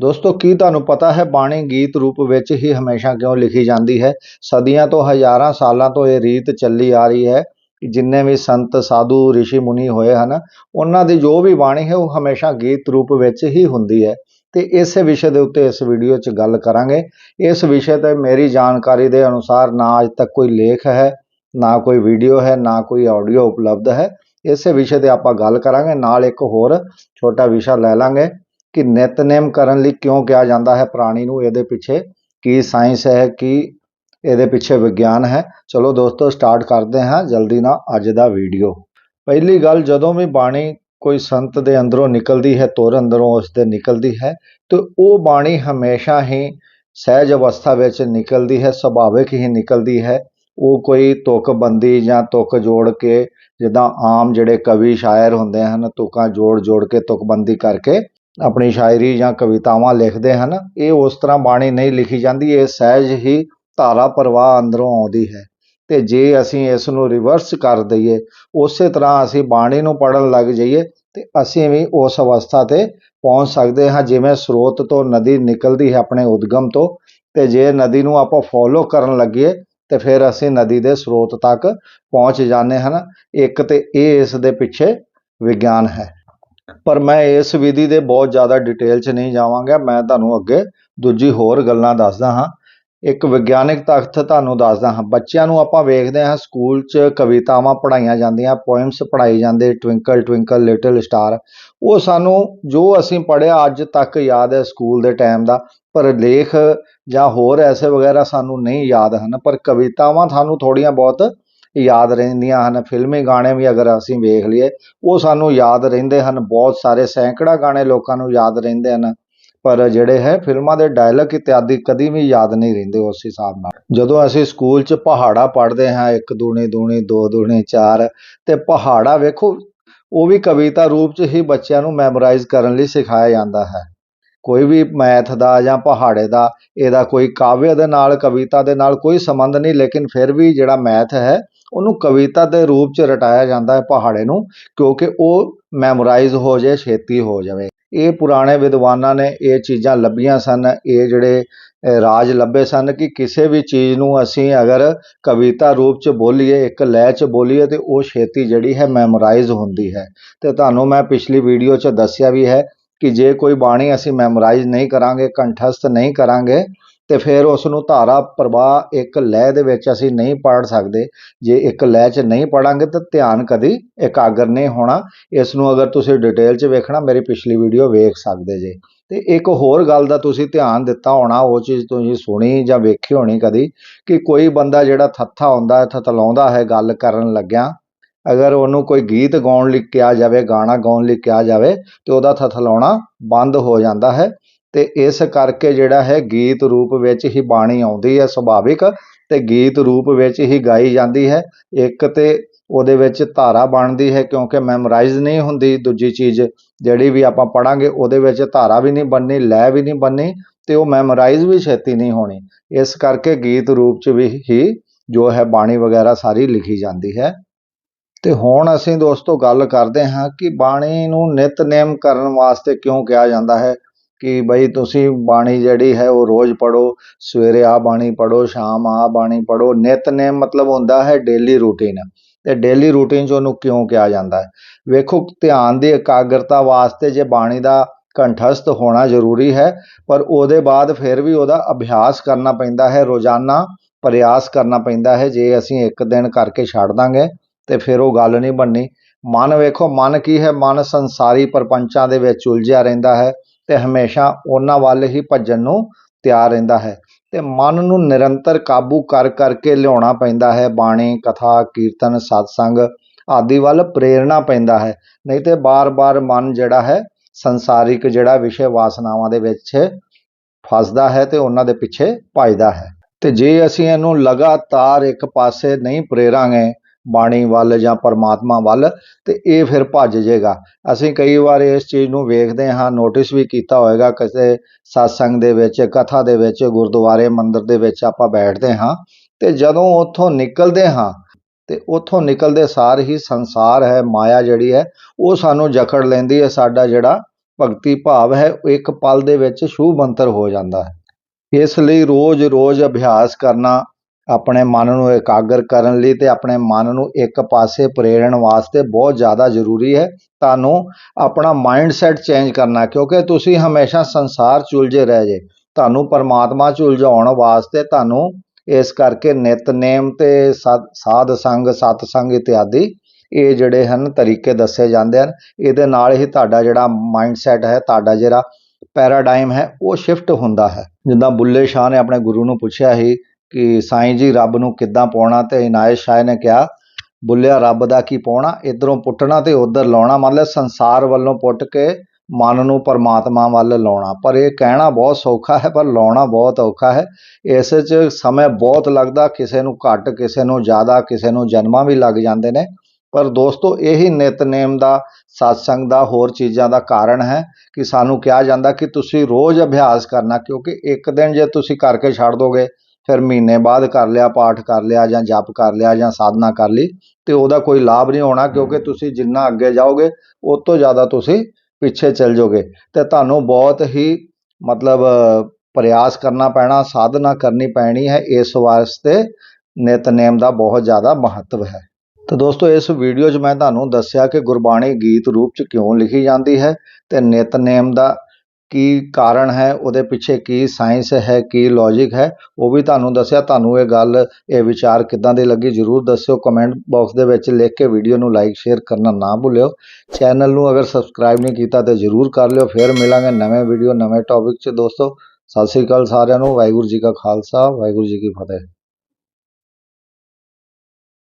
ਦੋਸਤੋ, ਕੀ ਤੁਹਾਨੂੰ ਪਤਾ ਹੈ, ਬਾਣੀ ਗੀਤ ਰੂਪ ਵਿੱਚ ਹੀ ਹਮੇਸ਼ਾ ਕਿਉਂ ਲਿਖੀ ਜਾਂਦੀ ਹੈ? ਸਦੀਆਂ ਤੋਂ ਹਜ਼ਾਰਾਂ ਸਾਲਾਂ ਤੋਂ ਇਹ ਰੀਤ ਚੱਲੀ ਆ ਰਹੀ ਹੈ। ਜਿੰਨੇ ਵੀ ਸੰਤ, ਸਾਧੂ ઋષਿ ਮੁਨੀ ਹੋਏ ਹਨ, ਉਹਨਾਂ ਦੀ ਜੋ ਵੀ ਬਾਣੀ ਹੈ, ਉਹ ਹਮੇਸ਼ਾ ਗੀਤ ਰੂਪ ਵਿੱਚ ਹੀ ਹੁੰਦੀ ਹੈ। ਤੇ ਇਸੇ ਵਿਸ਼ੇ ਦੇ ਉੱਤੇ ਇਸ ਵੀਡੀਓ 'ਚ ਗੱਲ ਕਰਾਂਗੇ। ਇਸ ਵਿਸ਼ੇ ਤੇ ਮੇਰੀ ਜਾਣਕਾਰੀ ਦੇ ਅਨੁਸਾਰ ਨਾ ਅੱਜ ਤੱਕ ਕੋਈ ਲੇਖ ਹੈ, ਨਾ ਕੋਈ ਵੀਡੀਓ ਹੈ, ਨਾ ਕੋਈ ਆਡੀਓ ਉਪਲਬਧ ਹੈ। ਇਸੇ ਵਿਸ਼ੇ ਤੇ ਆਪਾਂ ਗੱਲ ਕਰਾਂਗੇ। ਨਾਲ ਇੱਕ ਹੋਰ ਛੋਟਾ ਵਿਸ਼ਾ ਲੈ ਲਾਂਗੇ। ਕਿ ਨਿਤਨੇਮ ਕਰਨ ਲਈ ਕਿਉਂ ਕਿਹਾ ਜਾਂਦਾ ਹੈ ਪ੍ਰਾਣੀ ਨੂੰ? ਇਹਦੇ ਪਿੱਛੇ ਕੀ ਸਾਇੰਸ ਹੈ, ਕੀ ਇਹਦੇ ਪਿੱਛੇ ਵਿਗਿਆਨ ਹੈ? ਚਲੋ ਦੋਸਤੋ ਸਟਾਰਟ ਕਰਦੇ ਹਾਂ ਜਲਦੀ ਨਾਲ ਅੱਜ ਦਾ ਵੀਡੀਓ ਪਹਿਲੀ ਗੱਲ, ਜਦੋਂ ਵੀ ਬਾਣੀ ਕੋਈ ਸੰਤ ਦੇ ਅੰਦਰੋਂ ਨਿਕਲਦੀ ਹੈ, ਤੁਰ ਅੰਦਰੋਂ ਉਸ ਦੇ ਨਿਕਲਦੀ ਹੈ, ਤੇ ਉਹ ਬਾਣੀ ਹਮੇਸ਼ਾ ਹੀ ਸਹਿਜ ਅਵਸਥਾ ਵਿੱਚ ਨਿਕਲਦੀ ਹੈ, ਸੁਭਾਵਿਕ ਹੀ ਨਿਕਲਦੀ ਹੈ। ਉਹ ਕੋਈ ਤੁਕਬੰਦੀ ਜਾਂ ਤੁਕ ਜੋੜ ਕੇ, ਜਿੱਦਾਂ ਆਮ ਜਿਹੜੇ ਕਵੀ, ਸ਼ਾਇਰ ਹੁੰਦੇ ਹਨ, ਤੁਕਾਂ ਜੋੜ ਜੋੜ ਕੇ ਤੁਕਬੰਦੀ ਕਰਕੇ ਆਪਣੀ ਸ਼ਾਇਰੀ ਜਾਂ ਕਵਿਤਾਵਾਂ ਲਿਖਦੇ ਹਨ, ਇਹ ਉਸ ਤਰ੍ਹਾਂ ਬਾਣੀ ਨਹੀਂ ਲਿਖੀ ਜਾਂਦੀ, ਇਹ ਸਹਿਜ ਹੀ ਧਾਰਾ ਪ੍ਰਵਾਹ ਅੰਦਰੋਂ ਆਉਂਦੀ ਹੈ। ਤੇ ਜੇ ਅਸੀਂ ਇਸ ਨੂੰ ਰਿਵਰਸ ਕਰ ਦਈਏ, ਉਸੇ ਤਰ੍ਹਾਂ ਅਸੀਂ ਬਾਣੀ ਨੂੰ ਪੜਨ ਲੱਗ ਜਾਈਏ, ਤੇ ਅਸੀਂ ਵੀ ਉਸ ਅਵਸਥਾ ਤੇ ਪਹੁੰਚ ਸਕਦੇ ਹਾਂ, ਜਿਵੇਂ ਸਰੋਤ ਤੋਂ ਨਦੀ ਨਿਕਲਦੀ ਹੈ ਆਪਣੇ ਉਦਗਮ ਤੋਂ, ਤੇ ਜੇ ਨਦੀ ਨੂੰ ਆਪਾਂ ਫੋਲੋ ਕਰਨ ਲੱਗੀਏ, ਤੇ ਫਿਰ ਅਸੀਂ ਨਦੀ ਦੇ ਸਰੋਤ ਤੱਕ ਪਹੁੰਚ ਜਾਂਦੇ ਹਨ। ਇੱਕ ਤੇ ਇਹ ਇਸ ਦੇ ਪਿੱਛੇ ਵਿਗਿਆਨ ਹੈ। ਪਰ ਮੈਂ ਇਸ ਵਿਧੀ ਦੇ ਬਹੁਤ ਜ਼ਿਆਦਾ ਡਿਟੇਲ 'ਚ ਨਹੀਂ ਜਾਵਾਂਗਾ, ਮੈਂ ਤੁਹਾਨੂੰ ਅੱਗੇ ਦੂਜੀ ਹੋਰ ਗੱਲਾਂ ਦੱਸਦਾ ਹਾਂ। ਇੱਕ ਵਿਗਿਆਨਿਕ ਤਖ਼ਤ ਤੁਹਾਨੂੰ ਦੱਸਦਾ ਹਾਂ। ਬੱਚਿਆਂ ਨੂੰ ਆਪਾਂ ਵੇਖਦੇ ਹਾਂ, ਸਕੂਲ 'ਚ ਕਵਿਤਾਵਾਂ ਪੜ੍ਹਾਈਆਂ ਜਾਂਦੀਆਂ ਪੋਇਮਸ ਪੜ੍ਹਾਈ ਜਾਂਦੇ ਟਵਿੰਕਲ ਟਵਿੰਕਲ ਲਿਟਲ ਸਟਾਰ ਉਹ ਸਾਨੂੰ ਜੋ ਅਸੀਂ ਪੜ੍ਹਿਆ ਅੱਜ ਤੱਕ ਯਾਦ ਹੈ ਸਕੂਲ ਦੇ ਟਾਈਮ ਦਾ, ਪਰ ਲੇਖ ਜਾਂ ਹੋਰ ਐਸੇ ਵਗੈਰਾ ਸਾਨੂੰ ਨਹੀਂ ਯਾਦ ਹਨ, ਪਰ ਕਵਿਤਾਵਾਂ ਤੁਹਾਨੂੰ ਥੋੜੀਆਂ ਬਹੁਤ ਯਾਦ ਰਹਿੰਦੀਆਂ ਹਨ। ਫਿਲਮੀ ਗਾਣੇ ਵੀ ਅਗਰ ਅਸੀਂ ਵੇਖ ਲਈਏ, ਉਹ ਸਾਨੂੰ ਯਾਦ ਰਹਿੰਦੇ ਹਨ। ਬਹੁਤ ਸਾਰੇ ਸੈਂਕੜਾ ਗਾਣੇ ਲੋਕਾਂ ਨੂੰ ਯਾਦ ਰਹਿੰਦੇ ਹਨ। ਪਰ ਜਿਹੜੇ ਹੈ, ਫਿਲਮਾਂ ਦੇ ਡਾਇਲੌਗ ਇਤਿਆਦੀ ਕਦੀ ਵੀ ਯਾਦ ਨਹੀਂ ਰਹਿੰਦੇ ਉਸ ਹਿਸਾਬ ਨਾਲ। ਜਦੋਂ ਅਸੀਂ ਸਕੂਲ 'ਚ ਪਹਾੜਾ ਪੜ੍ਹਦੇ ਹਾਂ, ਇੱਕ ਦੂਣੀ ਦੂਣੀ, ਦੋ ਦੂਣੀ, ਚਾਰ, ਤੇ ਪਹਾੜਾ ਵੇਖੋ, ਉਹ ਵੀ ਕਵਿਤਾ ਰੂਪ 'ਚ ਹੀ ਬੱਚਿਆਂ ਨੂੰ ਮੈਮੋਰਾਈਜ਼ ਕਰਨ ਲਈ ਸਿਖਾਇਆ ਜਾਂਦਾ ਹੈ। ਕੋਈ ਵੀ ਮੈਥ ਦਾ ਜਾਂ ਪਹਾੜੇ ਦਾ, ਇਹਦਾ ਕੋਈ ਕਾਵਿ ਦੇ ਨਾਲ, ਕਵਿਤਾ ਦੇ ਨਾਲ ਕੋਈ ਸੰਬੰਧ ਨਹੀਂ, ਲੇਕਿਨ ਫਿਰ ਵੀ ਜਿਹੜਾ ਮੈਥ ਹੈ ਉਹਨੂੰ ਕਵਿਤਾ ਦੇ ਰੂਪ 'ਚ ਰਟਾਇਆ ਜਾਂਦਾ ਹੈ ਪਹਾੜੇ ਨੂੰ, ਕਿਉਂਕਿ ਉਹ ਮੈਮੋਰਾਈਜ਼ ਹੋ ਜਾਏ, ਛੇਤੀ ਹੋ ਜਾਵੇ। ਇਹ ਪੁਰਾਣੇ ਵਿਦਵਾਨਾਂ ਨੇ ਇਹ ਚੀਜ਼ਾਂ ਲੱਭੀਆਂ ਸਨ, ਇਹ ਜਿਹੜੇ ਰਾਜ ਲੱਭੇ ਸਨ ਕਿ ਕਿਸੇ ਵੀ ਚੀਜ਼ ਨੂੰ ਅਸੀਂ ਅਗਰ ਕਵਿਤਾ ਰੂਪ 'ਚ ਬੋਲੀਏ, ਇੱਕ ਲੈਅ 'ਚ ਬੋਲੀਏ ਤੇ ਉਹ ਛੇਤੀ ਜਿਹੜੀ ਹੈ ਮੈਮੋਰਾਈਜ਼ ਹੁੰਦੀ ਹੈ। ਤੇ ਤੁਹਾਨੂੰ ਮੈਂ ਪਿਛਲੀ ਵੀਡੀਓ 'ਚ ਦੱਸਿਆ ਵੀ ਹੈ ਕਿ ਜੇ ਕੋਈ ਬਾਣੀ ਅਸੀਂ ਮੈਮੋਰਾਈਜ਼ ਨਹੀਂ ਕਰਾਂਗੇ, ਕੰਠਸਥ ਨਹੀਂ ਕਰਾਂਗੇ ਤੇ ਫਿਰ ਉਸ ਨੂੰ ਧਾਰਾ ਪ੍ਰਵਾਹ ਇੱਕ ਲਹਿ ਦੇ ਵਿੱਚ ਅਸੀਂ ਨਹੀਂ ਪੜ੍ਹ ਸਕਦੇ। ਜੇ ਇੱਕ ਲਹਿ 'ਚ ਨਹੀਂ ਪੜਾਂਗੇ ਤਾਂ ਧਿਆਨ ਕਦੀ ਇਕਾਗਰ ਨਹੀਂ ਹੋਣਾ। ਇਸ ਨੂੰ ਅਗਰ ਤੁਸੀਂ ਡਿਟੇਲ 'ਚ ਵੇਖਣਾ, ਮੇਰੀ ਪਿਛਲੀ ਵੀਡੀਓ ਵੇਖ ਸਕਦੇ ਜੇ। ਤੇ ਇੱਕ ਹੋਰ ਗੱਲ ਦਾ ਤੁਸੀਂ ਧਿਆਨ ਦਿੱਤਾ ਹੋਣਾ, ਉਹ ਚੀਜ਼ ਤੁਸੀਂ ਸੁਣੀ ਜਾਂ ਵੇਖੀ ਹੋਣੀ ਕਦੀ, ਕਿ ਕੋਈ ਬੰਦਾ ਜਿਹੜਾ ਥੱਥਾ ਹੁੰਦਾ ਹੈ ਥਤਲਾਉਂਦਾ ਹੈ ਗੱਲ ਕਰਨ ਲੱਗਿਆ, ਅਗਰ ਉਹਨੂੰ ਕੋਈ ਗੀਤ ਗਾਉਣ ਲਈ ਕਿਹਾ ਜਾਵੇ, ਗਾਣਾ ਗਾਉਣ ਲਈ ਕਿਹਾ ਜਾਵੇ, ਤੇ ਉਹਦਾ ਥਥਲਾਉਣਾ ਬੰਦ ਹੋ ਜਾਂਦਾ ਹੈ। ਤੇ ਇਸ ਕਰਕੇ ਜਿਹੜਾ ਹੈ ਗੀਤ ਰੂਪ ਵਿੱਚ ਹੀ ਬਾਣੀ ਆਉਂਦੀ ਹੈ ਸੁਭਾਵਿਕ ਤੇ ਗੀਤ ਰੂਪ ਵਿੱਚ ਹੀ ਗਾਈ ਜਾਂਦੀ ਹੈ। ਇੱਕ ਤੇ ਉਹਦੇ ਵਿੱਚ ਧਾਰਾ ਬਣਦੀ ਹੈ ਕਿਉਂਕਿ ਮੈਮੋਰਾਈਜ਼ ਨਹੀਂ ਹੁੰਦੀ। ਦੂਜੀ ਚੀਜ਼ ਜਿਹੜੀ ਵੀ ਆਪਾਂ ਪੜਾਂਗੇ ਉਹਦੇ ਵਿੱਚ ਧਾਰਾ ਵੀ ਨਹੀਂ ਬਣਨੀ, ਲੈ ਵੀ ਨਹੀਂ ਬਣਨੀ ਤੇ ਉਹ ਮੈਮੋਰਾਈਜ਼ ਵੀ ਛੇਤੀ ਨਹੀਂ ਹੋਣੀ। ਇਸ ਕਰਕੇ ਗੀਤ ਰੂਪ 'ਚ ਵੀ ਹੀ ਜੋ ਹੈ ਬਾਣੀ ਵਗੈਰਾ ਸਾਰੀ ਲਿਖੀ ਜਾਂਦੀ ਹੈ। ਤੇ ਹੁਣ ਅਸੀਂ ਦੋਸਤੋ ਗੱਲ ਕਰਦੇ ਹਾਂ ਕਿ ਬਾਣੀ ਨੂੰ ਨਿਤਨੇਮ ਕਰਨ ਵਾਸਤੇ ਕਿਉਂ ਕਿਹਾ ਜਾਂਦਾ ਹੈ? ਕਿ ਬਈ ਤੁਸੀਂ ਬਾਣੀ ਜਿਹੜੀ ਹੈ ਉਹ ਰੋਜ਼ ਪੜੋ ਸਵੇਰੇ ਆ ਬਾਣੀ ਪੜੋ ਸ਼ਾਮ ਆ ਬਾਣੀ ਪੜੋ ਨਿਤਨੇਮ ਮਤਲਬ ਹੁੰਦਾ ਹੈ ਡੇਲੀ ਰੂਟੀਨ ਤੇ ਡੇਲੀ ਰੂਟੀਨ 'ਚ ਉਹਨੂੰ ਕਿਉਂ ਕਿਹਾ ਜਾਂਦਾ ਹੈ? ਵੇਖੋ, ਧਿਆਨ ਦੀ ਇਕਾਗਰਤਾ ਵਾਸਤੇ ਜੇ ਬਾਣੀ ਦਾ ਕੰਠਸਥ ਹੋਣਾ ਜ਼ਰੂਰੀ ਹੈ, ਪਰ ਉਹਦੇ ਬਾਅਦ ਫਿਰ ਵੀ ਉਹਦਾ ਅਭਿਆਸ ਕਰਨਾ ਪੈਂਦਾ ਹੈ, ਰੋਜ਼ਾਨਾ ਪ੍ਰਯਾਸ ਕਰਨਾ ਪੈਂਦਾ ਹੈ, ਜੇ ਅਸੀਂ ਇੱਕ ਦਿਨ ਕਰਕੇ ਛੱਡ ਦਾਂਗੇ, ਤੇ ਫਿਰ ਉਹ ਗੱਲ ਨਹੀਂ ਬਣਨੀ। ਮਨ ਵੇਖੋ, ਮਨ ਕੀ ਹੈ? ਮਨ ਸੰਸਾਰੀ ਪਰਪੰਚਾਂ ਦੇ ਵਿੱਚ ਉਲਝਿਆ ਰਹਿੰਦਾ ਹੈ। ਤੇ ਹਮੇਸ਼ਾ ਉਹਨਾਂ ਵੱਲ ਹੀ ਭੱਜਣ ਨੂੰ ਤਿਆਰ ਰਹਿੰਦਾ ਹੈ ਤੇ ਮਨ ਨੂੰ ਨਿਰੰਤਰ ਕਾਬੂ ਕਰ ਕਰਕੇ ਲਿਆਉਣਾ ਪੈਂਦਾ ਹੈ, ਬਾਣੀ, ਕਥਾ, ਕੀਰਤਨ, ਸਤਸੰਗ ਆਦਿ ਵੱਲ ਪ੍ਰੇਰਣਾ ਪੈਂਦਾ ਹੈ, ਨਹੀਂ ਤੇ ਬਾਰ-ਬਾਰ ਮਨ ਜਿਹੜਾ ਹੈ ਸੰਸਾਰਿਕ ਜਿਹੜਾ ਵਿਸ਼ੇ ਵਾਸਨਾਵਾਂ ਦੇ ਵਿੱਚ ਫਸਦਾ ਹੈ ਤੇ ਉਹਨਾਂ ਦੇ ਪਿੱਛੇ ਭੱਜਦਾ ਹੈ। ਤੇ ਜੇ ਅਸੀਂ ਇਹਨੂੰ ਲਗਾਤਾਰ ਇੱਕ ਪਾਸੇ ਨਹੀਂ ਪ੍ਰੇਰਾਂਗੇ ਬਾਣੀ ਵੱਲ ਜਾਂ ਪਰਮਾਤਮਾ ਵੱਲ, ਤੇ ਇਹ ਫਿਰ ਭੱਜ ਜਾਏਗਾ। ਅਸੀਂ ਕਈ ਵਾਰ ਇਸ ਚੀਜ਼ ਨੂੰ ਵੇਖਦੇ ਹਾਂ ਨੋਟਿਸ ਵੀ ਕੀਤਾ ਹੋਵੇਗਾ ਕਿਸੇ satsang ਦੇ ਵਿੱਚ, ਕਥਾ ਦੇ ਵਿੱਚ, ਗੁਰਦੁਆਰੇ, ਮੰਦਿਰ ਦੇ ਵਿੱਚ ਆਪਾਂ ਬੈਠਦੇ ਹਾਂ, ਤੇ ਜਦੋਂ ਉੱਥੋਂ ਨਿਕਲਦੇ ਹਾਂ, ਤੇ ਉੱਥੋਂ ਨਿਕਲਦੇ ਸਾਰ ਹੀ ਸੰਸਾਰ ਹੈ, ਮਾਇਆ ਜਿਹੜੀ ਹੈ, ਉਹ ਸਾਨੂੰ ਜਕੜ ਲੈਂਦੀ ਹੈ, ਸਾਡਾ ਜਿਹੜਾ ਭਗਤੀ ਭਾਵ ਹੈ ਇੱਕ ਪਲ ਦੇ ਵਿੱਚ ਸ਼ੂਭ ਮੰਤਰ ਹੋ ਜਾਂਦਾ ਹੈ। ਇਸ ਲਈ ਰੋਜ਼-ਰੋਜ਼ ਅਭਿਆਸ ਕਰਨਾ ਆਪਣੇ ਮਨ ਨੂੰ ਇਕਾਗਰ ਕਰਨ ਲਈ ਤੇ ਆਪਣੇ ਮਨ ਨੂੰ ਇੱਕ ਪਾਸੇ ਪ੍ਰੇਰਣ ਵਾਸਤੇ ਬਹੁਤ ਜ਼ਿਆਦਾ ਜ਼ਰੂਰੀ ਹੈ। ਤੁਹਾਨੂੰ ਆਪਣਾ ਮਾਈਂਡ ਚੇਂਜ ਕਰਨਾ ਕਿਉਂਕਿ ਤੁਸੀਂ ਹਮੇਸ਼ਾ ਸੰਸਾਰ 'ਚ ਉਲਝੇ ਰਹਿ ਜੇ। ਤੁਹਾਨੂੰ ਪਰਮਾਤਮਾ 'ਚ ਉਲਝਾਉਣ ਵਾਸਤੇ ਤੁਹਾਨੂੰ ਇਸ ਕਰਕੇ ਨਿਤਨੇਮ ਤੇ ਸਤ- ਸਾਧ ਸੰਗ, ਸਤ ਸੰਗ ਇਤਿਆਦਿ ਇਹ ਜਿਹੜੇ ਹਨ ਤਰੀਕੇ ਦੱਸੇ ਜਾਂਦੇ ਹਨ। ਇਹਦੇ ਨਾਲ ਹੀ ਤੁਹਾਡਾ ਜਿਹੜਾ ਮਾਈਂਡ ਹੈ, ਤੁਹਾਡਾ ਜਿਹੜਾ ਪੈਰਾਡਾਈਮ ਹੈ, ਉਹ ਸ਼ਿਫਟ ਹੁੰਦਾ ਹੈ। ਜਿੱਦਾਂ ਬੁੱਲੇ ਸ਼ਾਹ ਨੇ ਆਪਣੇ ਗੁਰੂ ਨੂੰ ਪੁੱਛਿਆ ਸੀ ਕਿ ਸਾਈਂ ਜੀ ਰੱਬ ਨੂੰ ਕਿੱਦਾਂ ਪਾਉਣਾ ਤੇ ਇਨਾਇਤ ਸ਼ਾਹ ਨੇ ਕਿਹਾ, ਬੁੱਲਿਆ ਰੱਬ ਦਾ ਕੀ ਪਾਉਣਾ? ਇਧਰੋਂ ਪੁੱਟਣਾ ਤੇ ਉਧਰ ਲਾਉਣਾ। ਮਤਲਬ ਸੰਸਾਰ ਵੱਲੋਂ ਪੁੱਟ ਕੇ ਮਨ ਨੂੰ ਪਰਮਾਤਮਾ ਵੱਲ ਲਾਉਣਾ। ਪਰ ਇਹ ਕਹਿਣਾ ਬਹੁਤ ਸੌਖਾ ਹੈ, ਪਰ ਲਾਉਣਾ ਬਹੁਤ ਔਖਾ ਹੈ। ਇਸ 'ਚ ਸਮੇਂ ਬਹੁਤ ਲੱਗਦਾ, ਕਿਸੇ ਨੂੰ ਘੱਟ, ਕਿਸੇ ਨੂੰ ਜ਼ਿਆਦਾ, ਕਿਸੇ ਨੂੰ ਜਨਮਾਂ ਵੀ ਲੱਗ ਜਾਂਦੇ ਨੇ। ਪਰ ਦੋਸਤੋ, ਇਹੀ ਨਿਤਨੇਮ ਦਾ satsang ਦਾ, ਹੋਰ ਚੀਜ਼ਾਂ ਦਾ ਕਾਰਨ ਹੈ ਕਿ ਸਾਨੂੰ ਕਿਹਾ ਜਾਂਦਾ ਕਿ ਤੁਸੀਂ ਰੋਜ਼ ਅਭਿਆਸ ਕਰਨਾ, ਕਿਉਂਕਿ ਇੱਕ ਦਿਨ ਜੇ ਤੁਸੀਂ ਕਰਕੇ ਛੱਡ ਦੋਗੇ ਫਿਰ ਮਹੀਨੇ ਬਾਅਦ ਕਰ ਲਿਆ, ਪਾਠ ਕਰ ਲਿਆ ਜਾਂ ਜਪ ਕਰ ਲਿਆ ਜਾਂ ਸਾਧਨਾ ਕਰ ਲਈ ਤੇ ਉਹਦਾ ਕੋਈ ਲਾਭ ਨਹੀਂ ਹੋਣਾ ਕਿਉਂਕਿ ਤੁਸੀਂ ਜਿੰਨਾ ਅੱਗੇ ਜਾਓਗੇ ਉਸ ਤੋਂ ਜ਼ਿਆਦਾ ਤੁਸੀਂ ਪਿੱਛੇ ਚੱਲ ਜਾਓਗੇ। ਤੇ ਤੁਹਾਨੂੰ ਬਹੁਤ ਹੀ ਮਤਲਬ ਪ੍ਰਯਾਸ ਕਰਨਾ ਪੈਣਾ, ਸਾਧਨਾ ਕਰਨੀ ਪੈਣੀ ਹੈ, ਇਸ ਵਾਸਤੇ ਨਿਤਨੇਮ ਦਾ ਬਹੁਤ ਜ਼ਿਆਦਾ ਮਹੱਤਵ ਹੈ। ਤਾਂ ਦੋਸਤੋ, ਇਸ ਵੀਡੀਓ 'ਚ ਮੈਂ ਤੁਹਾਨੂੰ ਦੱਸਿਆ ਕਿ ਗੁਰਬਾਣੀ ਗੀਤ ਰੂਪ 'ਚ ਕਿਉਂ ਲਿਖੀ ਜਾਂਦੀ ਹੈ ਤੇ ਨਿਤਨੇਮ ਦਾ ਕੀ ਕਾਰਨ ਹੈ, ਉਹਦੇ ਪਿੱਛੇ ਕੀ ਸਾਇੰਸ ਹੈ, ਕੀ ਲੌਜੀਕ ਹੈ, ਉਹ ਵੀ ਤੁਹਾਨੂੰ ਦੱਸਿਆ। ਤੁਹਾਨੂੰ ਇਹ ਗੱਲ, ਇਹ ਵਿਚਾਰ ਕਿੱਦਾਂ ਦੀ ਲੱਗੀ, ਜਰੂਰ ਦੱਸਿਓ। ਕਮੈਂਟ ਬਾਕਸ ਦੇ ਵਿੱਚ ਲਿਖ ਕੇ ਵੀਡੀਓ ਨੂੰ ਲਾਈਕ ਸ਼ੇਅਰ ਕਰਨਾ ਨਾ ਭੁੱਲਿਓ। ਚੈਨਲ ਨੂੰ ਅਗਰ ਸਬਸਕ੍ਰਾਈਬ ਨਹੀਂ ਕੀਤਾ ਤੇ ਜਰੂਰ ਕਰ ਲਿਓ। ਫਿਰ ਮਿਲਾਂਗੇ ਨਵੇਂ ਵੀਡੀਓ ਨਵੇਂ ਟੌਪਿਕ 'ਚ। ਦੋਸਤੋ, ਸਤਿ ਸ੍ਰੀ ਅਕਾਲ ਸਾਰਿਆਂ ਨੂੰ। ਵਾਹਿਗੁਰੂ ਜੀ ਕਾ ਖਾਲਸਾ, ਵਾਹਿਗੁਰੂ ਜੀ ਕੀ ਫਤਿਹ।